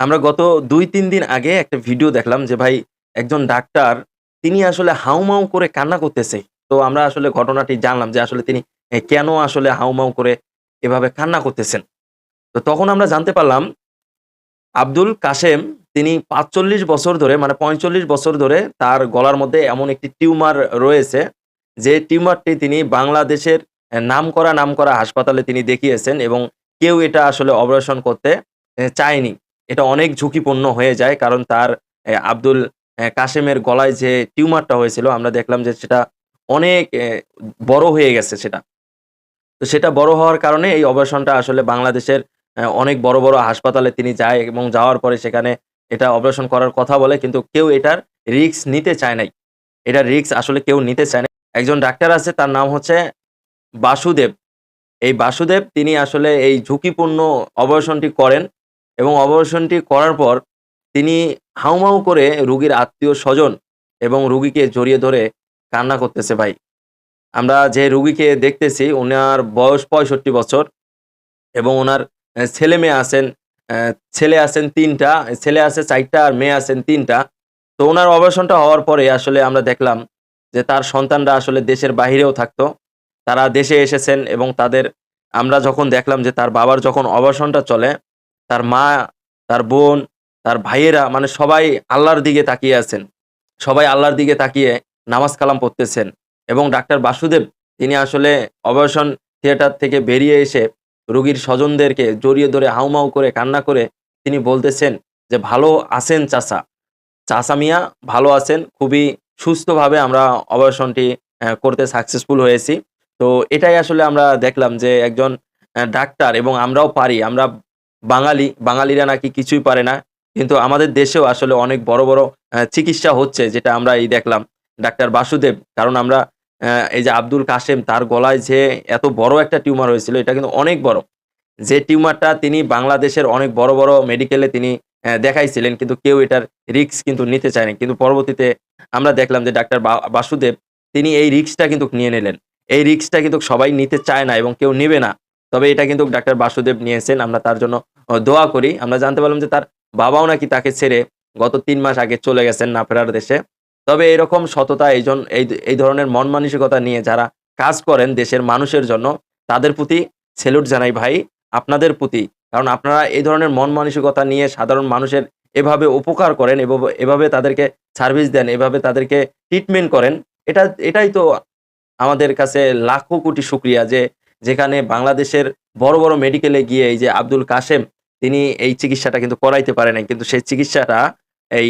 আমরা গত ২-৩ দিন আগে একটা ভিডিও দেখলাম যে ভাই একজন ডাক্তার তিনি আসলে হাউমাউ করে কান্না করতেছে। তো আমরা আসলে ঘটনাটি জানলাম যে আসলে তিনি কেন আসলে হাউমাউ করে এভাবে কান্না করতেছেন। তো তখন আমরা জানতে পারলাম আব্দুল কাশেম তিনি ৪৫ বছর ধরে মানে ৪৫ বছর ধরে তার গলার মধ্যে এমন একটি টিউমার রয়েছে, যে টিউমারটি তিনি বাংলাদেশের এ নামকরা, নামকরা হাসপাতালে তিনি দেখিয়েছেন এবং কেউ এটা আসলে অপারেশন করতে চায়নি। এটা অনেক ঝুঁকিপূর্ণ হয়ে যায়। কারণ তার আব্দুল কাশেমের গলায় যে টিউমারটা হয়েছিল আমরা দেখলাম যে সেটা অনেক বড় হয়ে গেছে সেটা। তো সেটা বড় হওয়ার কারণে এই অপারেশনটা আসলে বাংলাদেশের অনেক বড়, বড় হাসপাতালে তিনি যায় এবং যাওয়ার পরে সেখানে এটা অপারেশন করার কথা বলে কিন্তু কেউ এটার রিস্ক নিতে চায় নাই। এটার রিক্স আসলে কেউ নিতে চায় না। একজন ডাক্তার আছে তার নাম হচ্ছে বাসুদেব। এই বাসুদেব তিনি আসলে এই ঝুঁকিপূর্ণ অপারেশনটি করেন এবং অপারেশনটি করার পর তিনি হাউমাউ করে রুগীর আত্মীয় স্বজন এবং রুগীকে জড়িয়ে ধরে কান্না করতেছে ভাই। আমরা যে রুগীকে দেখতেছি ওনার বয়স ৬৫ বছর এবং ওনার ছেলে-মেয়ে আছেন, ছেলে আছেন তিনটা ছেলে আছে চারটা আর মেয়ে আছেন তিনটা তো ওনার অপারেশনটা হওয়ার পরে আসলে আমরা দেখলাম যে তার সন্তানরা আসলে দেশের বাহিরেও থাকতো। তারা দেশে এসেছেন এবং তাদের আমরা যখন দেখলাম যে তার বাবার যখন অপারেশনটা চলে, তার মা, তার বোন, তার ভাইয়েরা মানে সবাই আল্লাহর দিকে তাকিয়ে আছেন। সবাই আল্লাহর দিকে তাকিয়ে নামাজ কালাম পড়তেছেন এবং ডাক্তার বাসুদেব তিনি আসলে অবসন থিয়েটার থেকে বেরিয়ে এসে রোগীর স্বজনদেরকে জড়িয়ে ধরে হাউমাউ করে কান্না করে তিনি বলতেছেন যে, "ভালো আছেন চাচা। চাচা মিয়া ভালো আছেন। খুবই সুস্থভাবে আমরা এ করতে সাকসেসফুল হয়েছি।" তো এটাই আসলে আমরা দেখলাম যে একজন ডাক্তার এবং আমরাও পারি। আমরা বাঙালি, বাঙালিরা নাকি কিছুই পারে না। কিন্তু আমাদের দেশেও আসলে অনেক বড়, বড় চিকিৎসা হচ্ছে যেটা আমরা এই দেখলাম। ডাক্তার বাসুদেব কারণ আমরা এই যে আব্দুল কাশেম তার গলায় যে এত বড় একটা টিউমার হয়েছিল এটা কিন্তু অনেক বড়। যে টিউমারটা তিনি বাংলাদেশের অনেক বড়, বড় মেডিকেলে তিনি দেখাইছিলেন কিন্তু কেউ এটার রিক্স কিন্তু নিতে চায়নি। কিন্তু পরবর্তীতে আমরা দেখলাম যে ডাক্তার বাসুদেব তিনি এই রিস্কটা কিন্তু নিয়ে নিলেন। এই রিস্কটা কিন্তু সবাই নিতে চায় না এবং কেউ নেবে না। তবে এটা কিন্তু ডাক্তার বাসুদেব নিয়েছেন। আমরা তার জন্য দোয়া করি। আমরা জানতে পারলাম যে তার বাবাও নাকি তাকে ছেড়ে গত তিন মাস আগে চলে গেছেন না ফেরার দেশে। তবে এরকম সততা এই এই ধরনের মন মানসিকতা নিয়ে যারা কাজ করেন দেশের মানুষের জন্য তাদের প্রতি সেলুট জানাই ভাই। আপনাদের প্রতি। কারণ আপনারা এই ধরনের মন মানসিকতা নিয়ে সাধারণ মানুষের এভাবে উপকার করেন এভাবে তাদেরকে সার্ভিস দেন, এভাবে তাদেরকে ট্রিটমেন্ট করেন। এটা এটাই তো আমাদের কাছে লাখো কোটি শুকরিয়া যে যেখানে বাংলাদেশের বড়, বড় মেডিকেলে গিয়ে এই যে আব্দুল কাশেম তিনি এই চিকিৎসাটা কিন্তু করাইতে পারে নাই। কিন্তু সেই চিকিৎসাটা এই